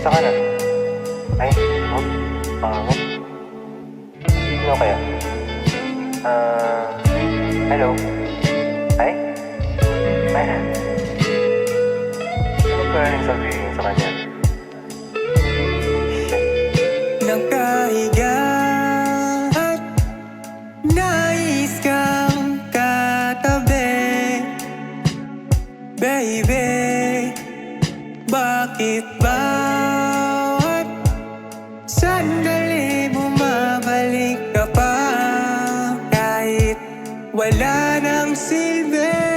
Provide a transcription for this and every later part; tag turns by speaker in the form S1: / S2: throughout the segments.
S1: Kamusta ka na? Ay, oh, pango. Sino kaya? Ah, hello? Ay? Ay, ano ba yung sabihin sa kanya? Shit.
S2: Bakit sandali bumabalik ka pa. Kahit wala nang silbi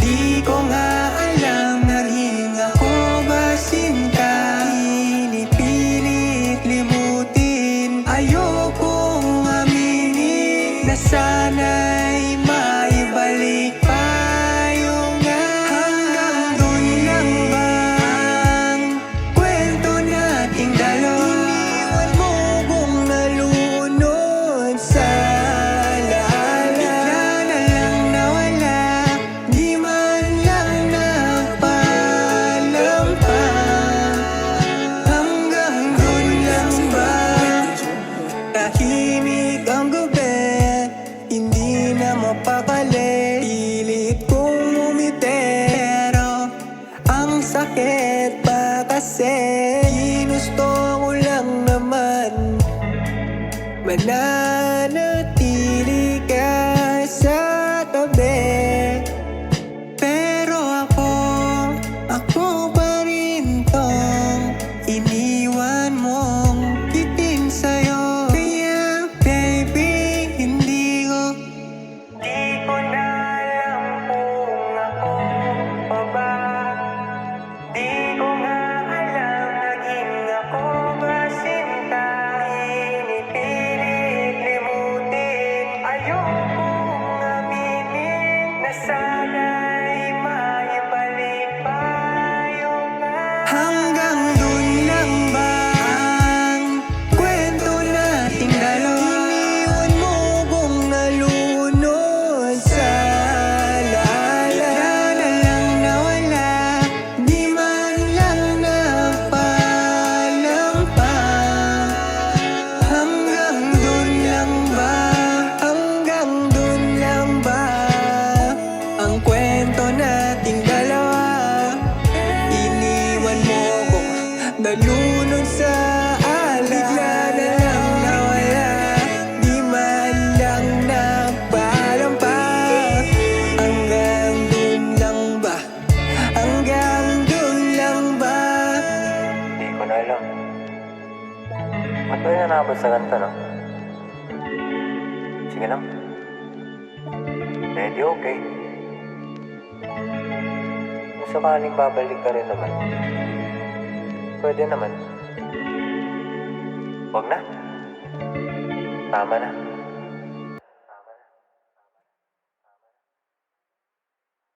S2: Di When I Nalunod sa ala Bigla na lang nawala Di man lang napaalam pa Hanggang dun lang ba Hanggang dun lang ba
S1: Hindi ko na alam. Ba't ba yun nakabot sa ganito, no? Sige lang. Ready, okay. Kung sakaling babalik ka rin naman, pwede naman. Huwag na. Tama na.